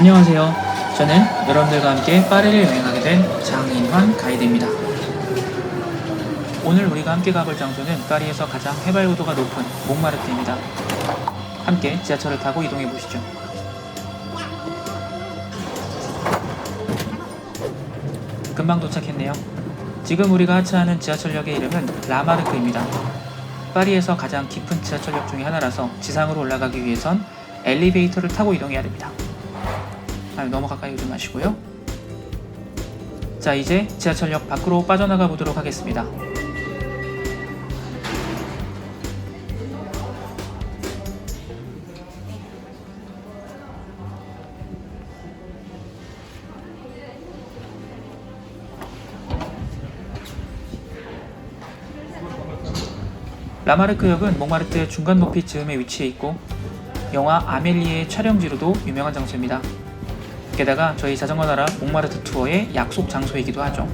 안녕하세요. 저는 여러분들과 함께 파리를 여행하게 된 장인환 가이드입니다. 오늘 우리가 함께 가볼 장소는 파리에서 가장 해발고도가 높은 몽마르트입니다. 함께 지하철을 타고 이동해 보시죠. 금방 도착했네요. 지금 우리가 하차하는 지하철역의 이름은 라마르크입니다. 파리에서 가장 깊은 지하철역 중의 하나라서 지상으로 올라가기 위해선 엘리베이터를 타고 이동해야 됩니다. 아, 너무 가까이 오지 마시고요. 자, 이제 지하철역 밖으로 빠져나가 보도록 하겠습니다. 라마르크역은 몽마르트의 중간 높이 즈음에 위치해 있고 영화 아멜리의 촬영지로도 유명한 장소입니다. 게다가 저희 자전거 나라 몽마르트 투어의 약속 장소이기도 하죠.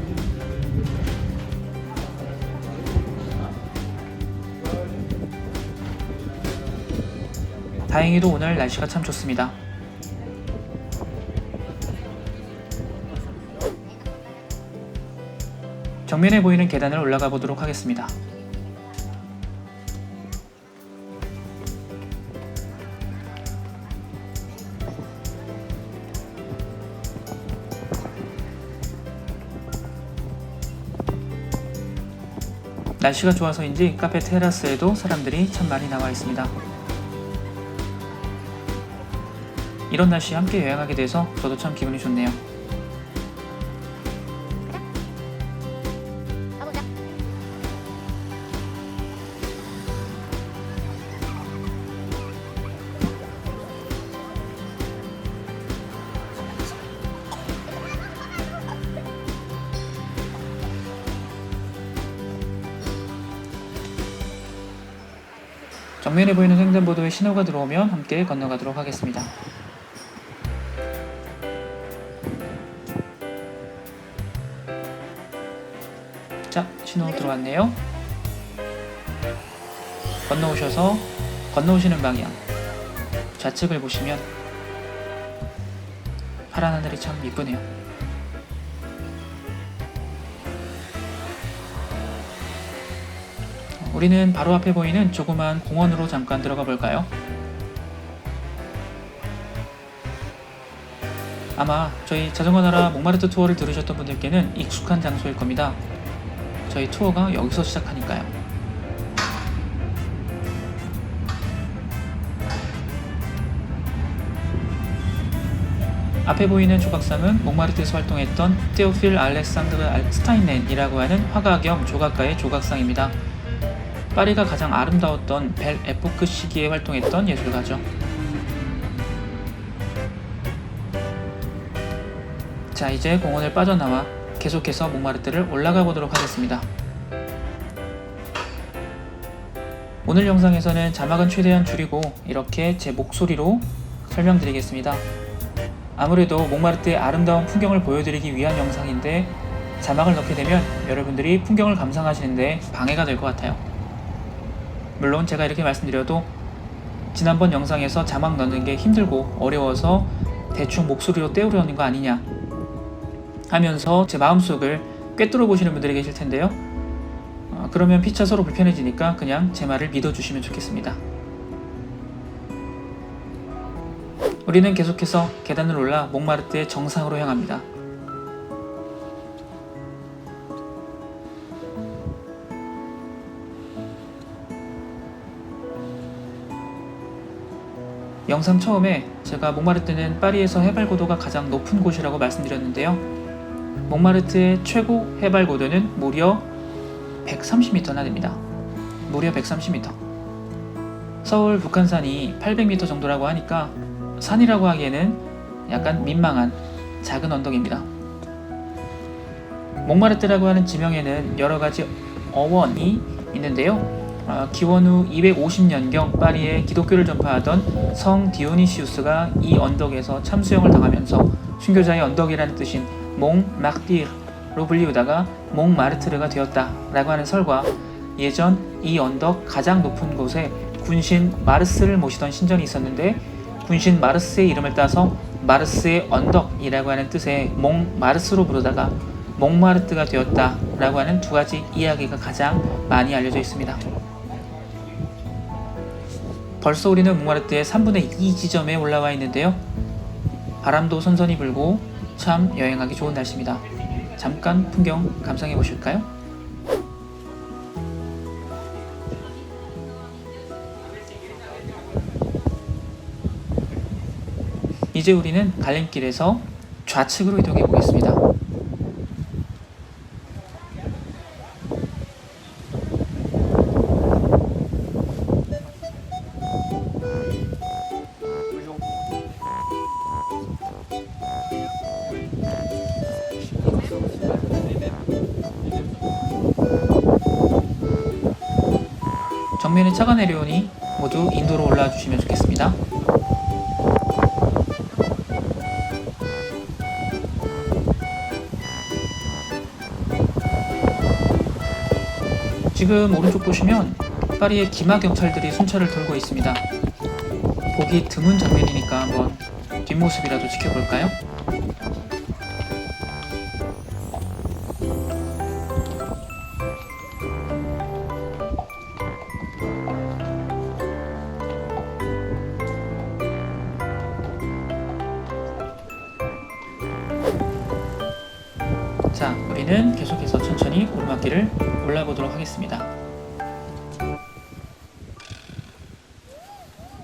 다행히도 오늘 날씨가 참 좋습니다. 정면에 보이는 계단을 올라가 보도록 하겠습니다. 날씨가 좋아서인지 카페 테라스에도 사람들이 참 많이 나와 있습니다. 이런 날씨에 함께 여행하게 돼서 저도 참 기분이 좋네요. 정면에 보이는 횡단보도에 신호가 들어오면 함께 건너가도록 하겠습니다. 자, 신호 들어왔네요. 건너오셔서 건너오시는 방향 좌측을 보시면 파란 하늘이 참 이쁘네요. 우리는 바로 앞에 보이는 조그만 공원으로 잠깐 들어가 볼까요? 아마 저희 자전거 나라 몽마르트 투어를 들으셨던 분들께는 익숙한 장소일 겁니다. 저희 투어가 여기서 시작하니까요. 앞에 보이는 조각상은 몽마르트에서 활동했던 테오필 알렉산드르 알- 스타인넨이라고 하는 화가 겸 조각가의 조각상입니다. 파리가 가장 아름다웠던 벨 에포크 시기에 활동했던 예술가죠. 자, 이제 공원을 빠져나와 계속해서 몽마르트를 올라가 보도록 하겠습니다. 오늘 영상에서는 자막은 최대한 줄이고 이렇게 제 목소리로 설명드리겠습니다. 아무래도 몽마르트의 아름다운 풍경을 보여드리기 위한 영상인데 자막을 넣게 되면 여러분들이 풍경을 감상하시는데 방해가 될 것 같아요. 물론 제가 이렇게 말씀드려도 지난번 영상에서 자막 넣는 게 힘들고 어려워서 대충 목소리로 때우려는 거 아니냐 하면서 제 마음속을 꿰뚫어 보시는 분들이 계실 텐데요. 어, 그러면 피차 서로 불편해지니까 그냥 제 말을 믿어주시면 좋겠습니다. 우리는 계속해서 계단을 올라 몽마르트의 정상으로 향합니다. 영상 처음에 제가 몽마르트는 파리에서 해발 고도가 가장 높은 곳이라고 말씀드렸는데요. 몽마르트의 최고 해발 고도는 무려 130m나 됩니다. 무려 130m. 서울 북한산이 800m 정도라고 하니까 산이라고 하기에는 약간 민망한 작은 언덕입니다. 몽마르트라고 하는 지명에는 여러 가지 어원이 있는데요. 아, 기원 후 250년경 파리에 기독교를 전파하던 성 디오니시우스가 이 언덕에서 참수형을 당하면서 순교자의 언덕이라는 뜻인 몽마르티르로 불리우다가 몽 마르트르가 되었다라고 하는 설과 예전 이 언덕 가장 높은 곳에 군신 마르스를 모시던 신전이 있었는데 군신 마르스의 이름을 따서 마르스의 언덕이라고 하는 뜻의 몽 마르스로 부르다가 몽마르트가 되었다라고 하는 두 가지 이야기가 가장 많이 알려져 있습니다. 벌써 우리는 몽마르트의 3분의 2 지점에 올라와 있는데요. 바람도 선선히 불고 참 여행하기 좋은 날씨입니다. 잠깐 풍경 감상해 보실까요? 이제 우리는 갈림길에서 좌측으로 이동해 보겠습니다. 정면에 차가 내려오니 모두 인도로 올라와 주시면 좋겠습니다. 지금 오른쪽 보시면 파리의 기마 경찰들이 순찰을 돌고 있습니다. 보기 드문 장면이니까 한번 뒷모습이라도 지켜볼까요? 자, 우리는 계속해서 천천히 오르막길을 올라보도록 하겠습니다.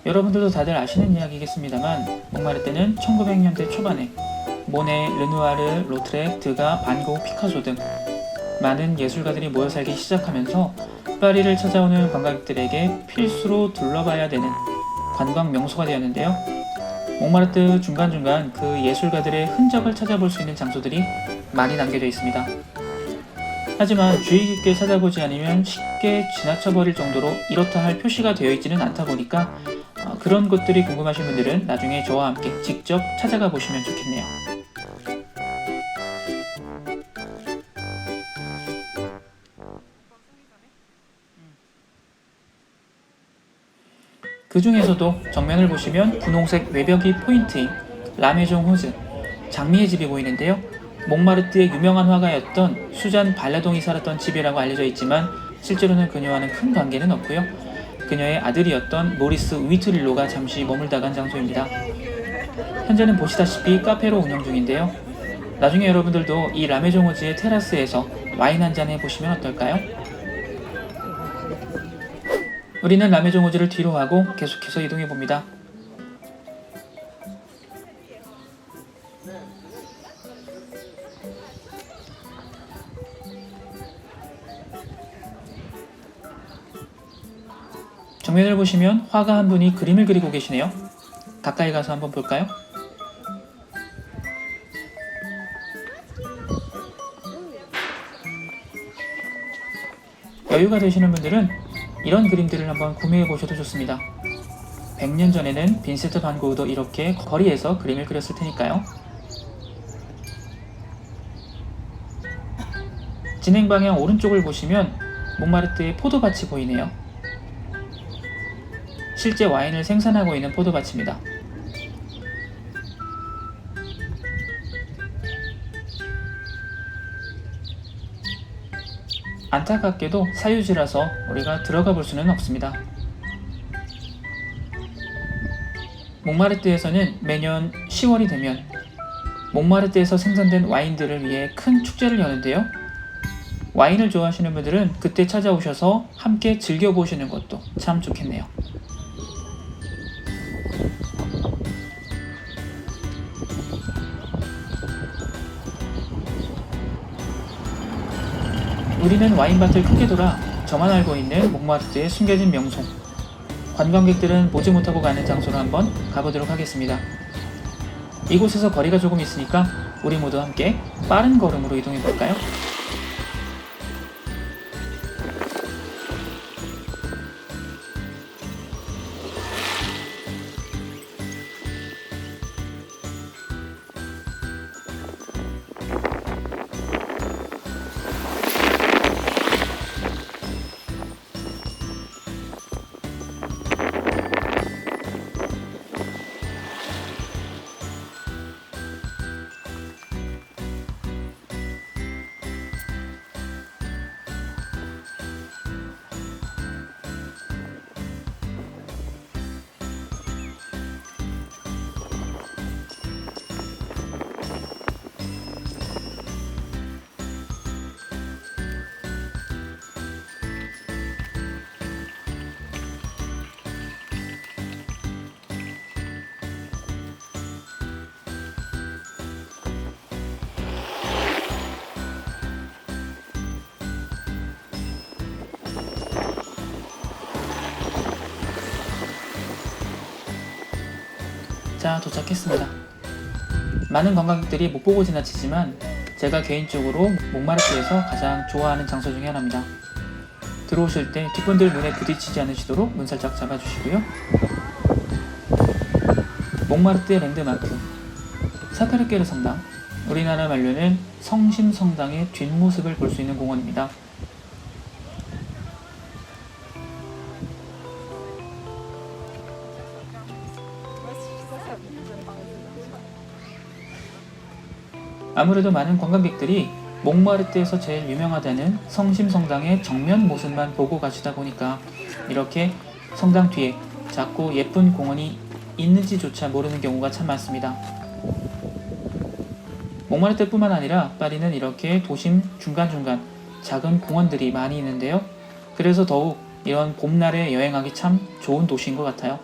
여러분들도 다들 아시는 이야기겠습니다만 몽마르트는 1900년대 초반에 모네, 르누아르, 로트렉, 드가, 반고, 피카소 등 많은 예술가들이 모여 살기 시작하면서 파리를 찾아오는 관광객들에게 필수로 둘러봐야 되는 관광 명소가 되었는데요. 몽마르트 중간중간 그 예술가들의 흔적을 찾아볼 수 있는 장소들이 많이 남겨져 있습니다. 하지만 주의 깊게 찾아보지 않으면 쉽게 지나쳐버릴 정도로 이렇다 할 표시가 되어 있지는 않다 보니까 어, 그런 것들이 궁금하신 분들은 나중에 저와 함께 직접 찾아가 보시면 좋겠네요. 그 중에서도 정면을 보시면 분홍색 외벽이 포인트인 라메종 호즈, 장미의 집이 보이는데요. 몽마르트의 유명한 화가였던 수잔 발라동이 살았던 집이라고 알려져 있지만 실제로는 그녀와는 큰 관계는 없고요. 그녀의 아들이었던 모리스 위트릴로가 잠시 머물다 간 장소입니다. 현재는 보시다시피 카페로 운영 중인데요. 나중에 여러분들도 이 라메종호지의 테라스에서 와인 한 잔 해보시면 어떨까요? 우리는 라메종호지를 뒤로 하고 계속해서 이동해 봅니다. 정면을 보시면 화가 한 분이 그림을 그리고 계시네요. 가까이 가서 한번 볼까요? 여유가 되시는 분들은 이런 그림들을 한번 구매해 보셔도 좋습니다. 100년 전에는 빈센트 반 고흐도 이렇게 거리에서 그림을 그렸을 테니까요. 진행 방향 오른쪽을 보시면 몽마르트의 포도밭이 보이네요. 실제 와인을 생산하고 있는 포도밭입니다. 안타깝게도 사유지라서 우리가 들어가 볼 수는 없습니다. 몽마르트에서는 매년 10월이 되면 몽마르트에서 생산된 와인들을 위해 큰 축제를 여는데요. 와인을 좋아하시는 분들은 그때 찾아오셔서 함께 즐겨보시는 것도 참 좋겠네요. 우리는 와인밭을 크게 돌아 저만 알고 있는 몽마르트의 숨겨진 명소 관광객들은 보지 못하고 가는 장소로 한번 가보도록 하겠습니다. 이곳에서 거리가 조금 있으니까 우리 모두 함께 빠른 걸음으로 이동해 볼까요? 자, 도착했습니다. 많은 관광객들이 못 보고 지나치지만 제가 개인적으로 몽마르트에서 가장 좋아하는 장소 중에 하나입니다. 들어오실 때 뒷분들 눈에 부딪히지 않으시도록 문 살짝 잡아주시고요. 몽마르트의 랜드마크 사카르케르 성당 우리나라 말로는 성심성당의 뒷모습을 볼 수 있는 공원입니다. 아무래도 많은 관광객들이 몽마르트에서 제일 유명하다는 성심성당의 정면 모습만 보고 가시다 보니까 이렇게 성당 뒤에 작고 예쁜 공원이 있는지조차 모르는 경우가 참 많습니다. 몽마르트뿐만 아니라 파리는 이렇게 도심 중간중간 작은 공원들이 많이 있는데요. 그래서 더욱 이런 봄날에 여행하기 참 좋은 도시인 것 같아요.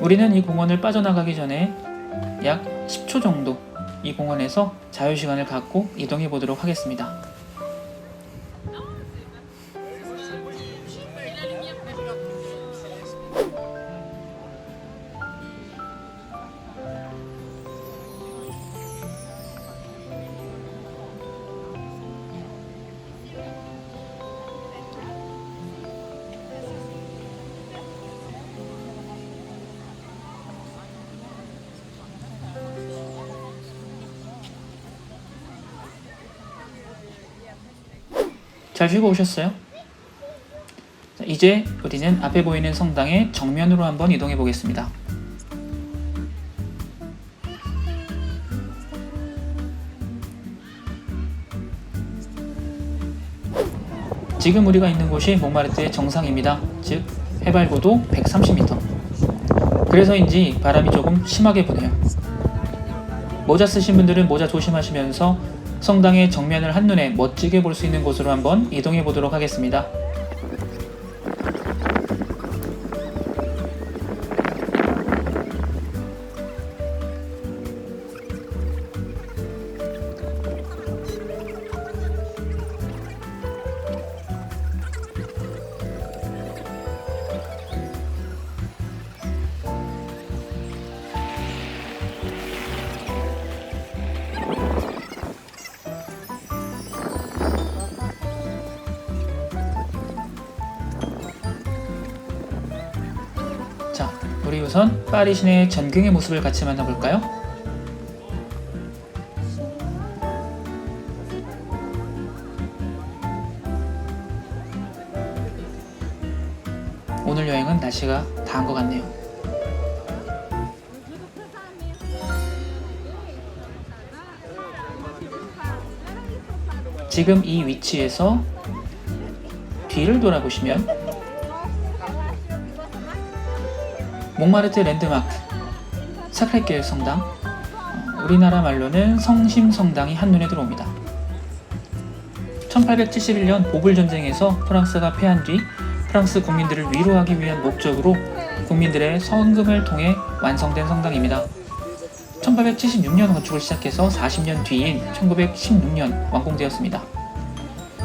우리는 이 공원을 빠져나가기 전에 약 10초 정도 이 공원에서 자유시간을 갖고 이동해 보도록 하겠습니다. 잘 쉬고 오셨어요? 자, 이제 우리는 앞에 보이는 성당의 정면으로 한번 이동해 보겠습니다. 지금 우리가 있는 곳이 몽마르트의 정상입니다. 즉 해발 고도 130m. 그래서인지 바람이 조금 심하게 부네요. 모자 쓰신 분들은 모자 조심하시면서 성당의 정면을 한눈에 멋지게 볼 수 있는 곳으로 한번 이동해 보도록 하겠습니다. 우선 파리 시내의 전경의 모습을 같이 만나볼까요? 오늘 여행은 날씨가 다한 것 같네요. 지금 이 위치에서 뒤를 돌아보시면 몽마르트 랜드마크 사크레길 성당 어, 우리나라 말로는 성심 성당이 한눈에 들어옵니다. 1871년 보불 전쟁에서 프랑스가 패한 뒤 프랑스 국민들을 위로하기 위한 목적으로 국민들의 성금을 통해 완성된 성당입니다. 1876년 건축을 시작해서 40년 뒤인 1916년 완공되었습니다.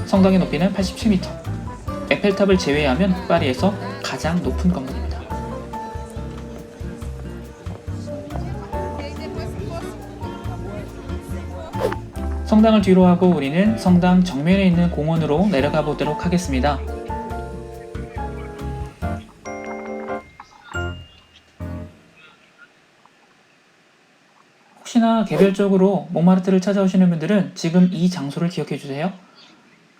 성당의 높이는 87m. 에펠탑을 제외하면 파리에서 가장 높은 건물입니다. 성당을 뒤로 하고 우리는 성당 정면에 있는 공원으로 내려가 보도록 하겠습니다. 혹시나 개별적으로 몽마르트를 찾아오시는 분들은 지금 이 장소를 기억해 주세요.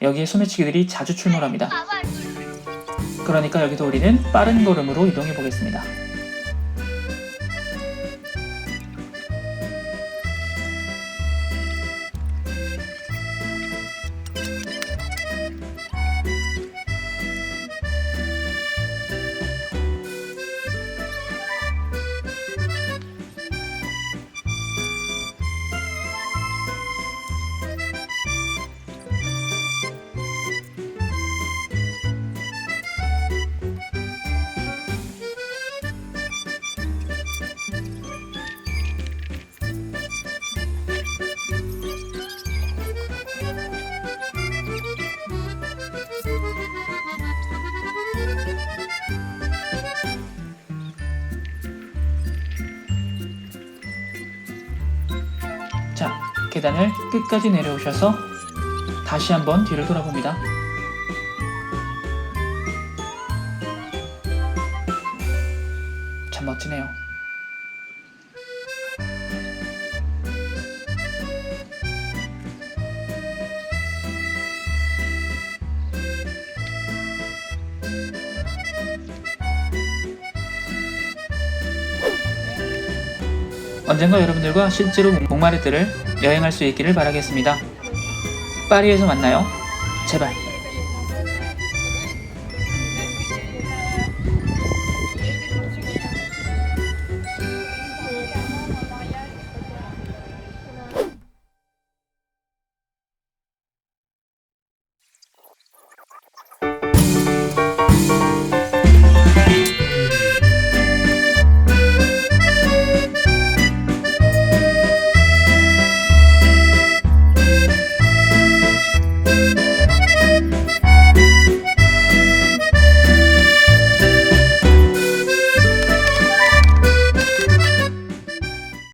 여기에 소매치기들이 자주 출몰합니다. 그러니까 여기서 우리는 빠른 걸음으로 이동해 보겠습니다. 계단을 끝까지 내려오셔서 다시 한번 뒤를 돌아봅니다. 참 멋지네요. 언젠가 여러분들과 실제로 몽마르트를 여행할 수 있기를 바라겠습니다. 파리에서 만나요. 제발.